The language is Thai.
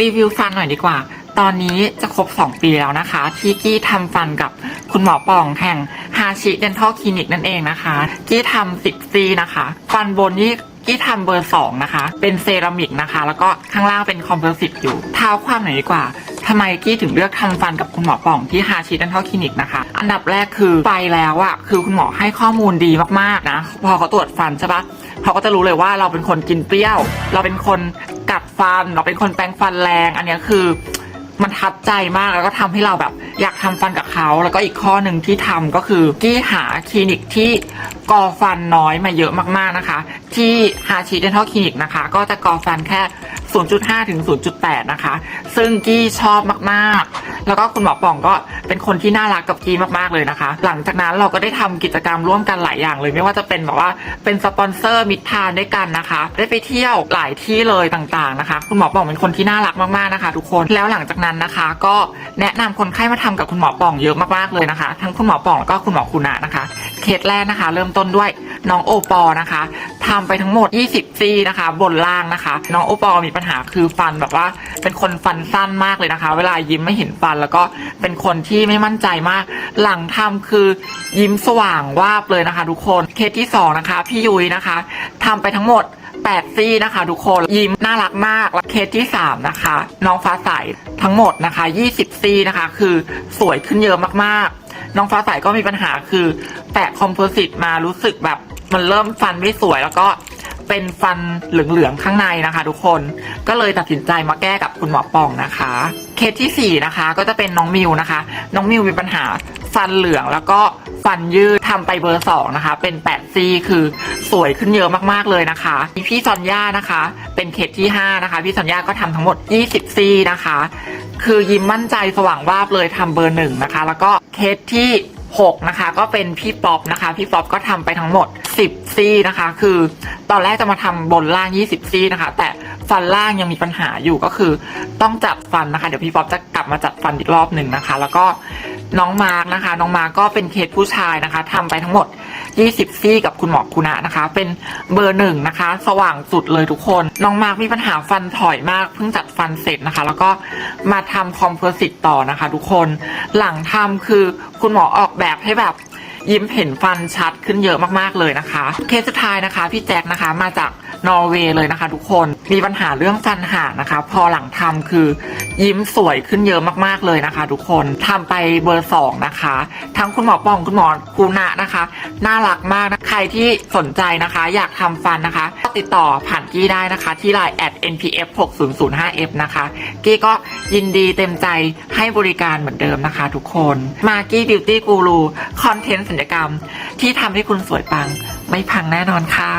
รีวิวฟันหน่อยดีกว่า ตอนนี้จะครบ 2 ปีแล้วนะคะ ที่กี้ทำฟันกับคุณหมอปองแห่งฮาชิเดนทัลคลินิกนั่นเองนะคะ กี้ทำ10ซีนะคะ ฟันบนนี่กี้ทำเบอร์2นะคะ เป็นเซรามิกนะคะ แล้วก็ข้างล่างเป็นคอมโพสิตอยู่ เท้าความหน่อยดีกว่าทำไมกี้ถึงเลือกทำฟันกับคุณหมอป่องที่ฮาชิเดนทัลคลินิกนะคะ อันดับแรกคือไปแล้วอะคือคุณหมอให้ข้อมูลดีมากๆนะ พอเขาตรวจฟันใช่ปะเขาก็จะรู้เลยว่าเราเป็นคนกินเปรี้ยว เราเป็นคน กัดฟันเราเป็นคนแปรงฟันแรง อันนี้คือมันทัดใจมากแล้วก็ทำให้เราแบบ อยากทำฟันกับเขา แล้วก็อีกข้อหนึ่งที่ทำก็คือกี้หาคลินิกที่กอฟันน้อยมาเยอะมากๆนะคะ ที่ฮาชิเดนทัลคลินิกนะคะ ก็จะกอฟันแค่ 0.5 ถึง 0.8 นะคะ ซึ่งกี้ชอบมากๆ แล้วก็คุณหมอป่องก็เป็นคนที่น่ารักกับกี้มากๆเลยนะคะ หลังจากนั้นเราก็ได้ทำกิจกรรมร่วมกันหลายอย่างเลย ไม่ว่าจะเป็นแบบว่าเป็นสปอนเซอร์มิตรทานด้วยกันนะคะ ได้ไปเที่ยวหลายที่เลยต่างๆนะคะ คุณหมอป่องเป็นคนที่น่ารักมากๆนะคะ ทุกคนแล้วหลังจากนั้นนะคะ ก็แนะนำคนไข้มาทำกับคุณหมอป่องเยอะมากๆเลยนะคะ ทั้งคุณหมอป่องแล้วก็คุณหมอคุณานะคะเคสแรกนะคะ เริ่มต้นด้วยน้องโอปอนะคะ ทำไปทั้งหมด 20 ซี่นะคะ บนล่างนะคะ น้องโอปอมีปัญหาคือฟันแบบว่า เป็นคนฟันสั้นมากเลยนะคะ เวลายิ้มไม่เห็นฟันแล้วก็เป็นคนที่ไม่มั่นใจมาก หลังทำคือยิ้มสว่างวาบเลยนะคะ ทุกคนเคสที่สองนะคะพี่ยุ้ยนะคะทำไปทั้งหมด8ซี่นะคะ ทุกคนยิ้มน่ารักมากแล้วเคสที่ 3 นะคะ น้องฟ้าใสทั้งหมดนะคะ 20 ซี่นะคะ คือสวยขึ้นเยอะมากๆ น้องฟ้าใสก็มีปัญหาคือแปะคอมโพสิตมารู้สึกแบบ มันเริ่มฟันไม่สวยแล้วก็เป็นฟันเหลืองๆข้างในนะคะ ทุกคนก็เลยตัดสินใจมาแก้กับคุณหมอปองนะคะ เคสที่ 4 นะคะ ก็จะเป็นน้องมิวนะคะ น้องมิวมีปัญหาฟันเหลืองแล้วก็ฟันยืดทำไปเบอร์สองนะคะ เป็น8ซีคือสวยขึ้นเยอะมากๆเลยนะคะมีพี่ซอนย่านะคะ เป็นเคสที่ 5 นะคะ พี่ซอนย่าก็ทำทั้งหมด 20 ซีนะคะ คือยิ้มมั่นใจสว่างวาบเลยทำเบอร์หนึ่งนะคะ แล้วก็เคสที่ 6 นะคะ ก็เป็นพี่ป๊อปนะคะ พี่ป๊อปก็ทำไปทั้งหมด 10 ซี่นะคะ คือตอนแรกจะมาทำบนล่าง 20 ซี่นะคะ แต่ฟันล่างยังมีปัญหาอยู่ก็คือต้องจัดฟันนะคะ เดี๋ยวพี่ป๊อปจะกลับมาจัดฟันอีกรอบหนึ่งนะคะ แล้วก็น้องมาร์กนะคะ น้องมาร์กก็เป็นเคสผู้ชายนะคะทำไปทั้งหมด 20 ซี่กับคุณหมอคุณะนะคะ เป็นเบอร์หนึ่งนะคะ สว่างสุดเลยทุกคน น้องมาร์กมีปัญหาฟันถอยมากเพิ่งจัดฟันเสร็จนะคะ แล้วก็มาทำคอมเพสิตต่อนะคะ ทุกคนหลังทำคือคุณหมอออกแบบให้แบบ ยิ้มเห็นฟันชัดขึ้นเยอะมากๆเลยนะคะ เคสสุดท้ายนะคะ พี่แจ็คนะคะมาจากนอร์เวย์เลยนะคะ ทุกคนมีปัญหาเรื่องฟันห่านะคะ พอหลังทำคือยิ้มสวยขึ้นเยอะมากๆเลยนะคะ ทุกคนทำไปเบอร์สองนะคะ ทั้งคุณหมอปองคุณหมอกูนะนะคะ น่ารักมากนะใครที่สนใจนะคะ อยากทำฟันนะคะก็ติดต่อผ่านกี้ได้นะคะ ที่ไลน์ at npf 6 0 0 5 f นะคะกี้ก็ยินดีเต็มใจให้บริการเหมือนเดิมนะคะ ทุกคนมากี้บิวตี้กูรูคอนเทนต์สัญญกรรม ที่ทำให้คุณสวยปัง ไม่พังแน่นอนค่ะ